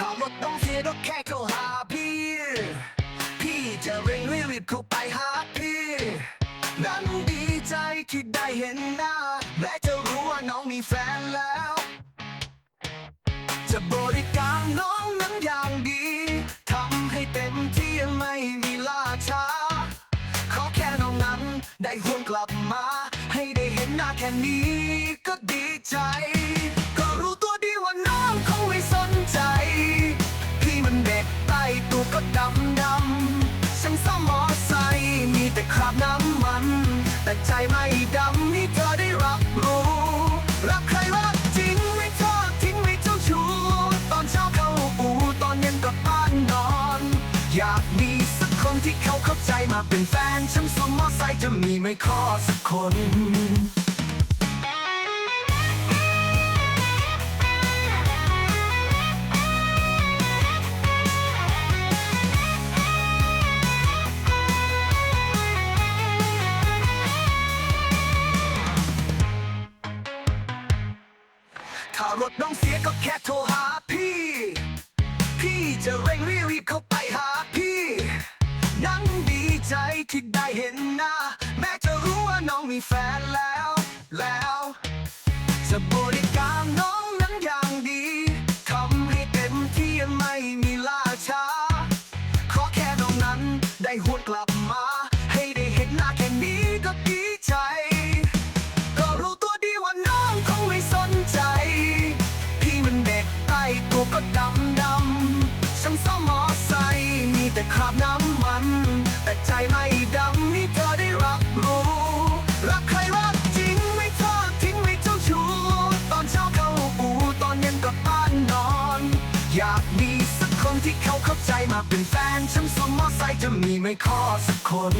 ถ้ารถต้องเสียก็แค่โทรหาพี่ พี่จะเร่งรีบเข้าไปหาพี่นั้นดีใจที่ได้เห็นหน้าและจะรู้ว่าน้องมีแฟนแล้ว จะบริการน้องนั้นอย่างดีทำให้เต็มที่ไม่มีล่าช้า ขอแค่น้องนั้นได้หวนกลับมา ให้ได้เห็นหน้าแค่นี้ก็ดีใจ แต่ใจไม่ดำให้เธอได้รับรู้ รักใครรักจริงไม่ทอดทิ้งไม่เจ้าชู้ ตอนเช้าเข้าอู่ตอนเย็นกลับบ้านนอน อยากมีสักคนที่เขาเข้าใจมาเป็นแฟน ฉันสวมมอไซค์จะมีไม่ขอสักคน ถ้ารถน้องเสียก็แค่โทรหาพี่ พี่จะเร่งรีบเข้าไปหาพี่ นั่งดีใจที่ได้เห็นหน้า แม้จะรู้ว่าน้องมีแฟนแล้ว แล้วจะบริการน้องนั้นอย่างดีทำให้เต็มที่ไม่มีล่าช้า ขอแค่น้องนั้นได้หวนกลับ ไม่ดำให้เธอได้รับรู้ รักใครรักจริงไม่ทอดทิ้งไม่เจ้าชู้ ตอนเช้าเข้าอู่ตอนเย็นกลับบ้านนอน อยากมีสักคนที่เขาเข้าใจมาเป็นแฟน ฉันสวมมอไซค์จะมีไม่ขอสักคน